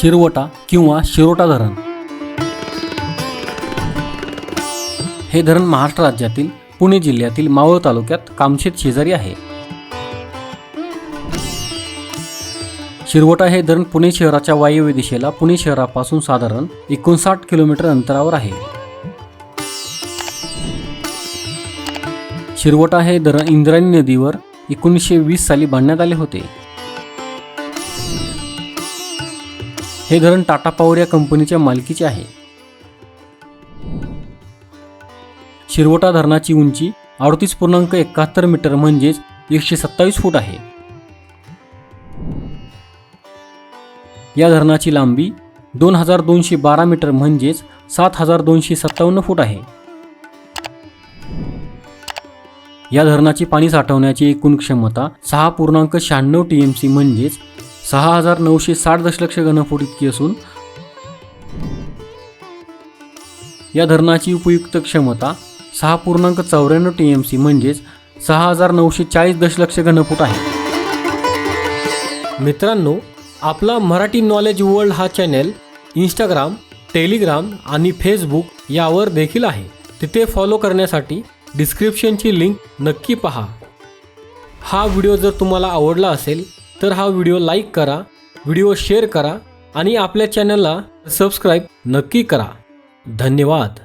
शिरवटा किंवा शिरोटा धरण. हे धरण महाराष्ट्र राज्यातील पुणे जिल्ह्यातील मावळ तालुक्यात कामशेत शेजारी आहे. शिरवटा हे धरण पुणे शहराच्या वायव्य दिशेला पुणे शहरापासून साधारण एकोणसाठ किलोमीटर अंतरावर आहे. शिरवटा हे धरण इंद्रायणी नदीवर एकोणीसशे वीस साली बांधण्यात आले होते. हे धरण टाटा पॉवर या कंपनीच्या मालकीचे आहे. शिरवटा धरणाची उंची अडतीस पूर्णांक एकाहत्तर मीटर म्हणजेच एकशे सत्तावीस फूट आहे. या धरणाची लांबी दोन हजार दोनशे बारा मीटर म्हणजेच सात हजार दोनशे सत्तावन्न फूट आहे. या धरणाची पाणी साठवण्याची एकूण क्षमता सहा पूर्णांक शहाण्णव टी एम सी म्हणजेच सहा हजार नऊशे साठ दशलक्ष घनफूट इतकी असून या धरणाची उपयुक्त क्षमता सहा पूर्णांक चौऱ्याण्णव टी एम सी म्हणजेच सहा हजार नऊशे चाळीस दशलक्ष घनफूट आहे. मित्रांनो आपला मराठी नॉलेज वर्ल्ड हा चॅनेल इंस्टाग्राम टेलिग्राम आणि फेसबुक यावर देखील आहे. तिथे फॉलो करण्यासाठी डिस्क्रिप्शनची लिंक नक्की पहा. हा व्हिडिओ जर तुम्हाला आवडला असेल तर हा व्हिडिओ लाईक करा व्हिडिओ शेअर करा आणि आपल्या चॅनलला सबस्क्राईब नक्की करा. धन्यवाद.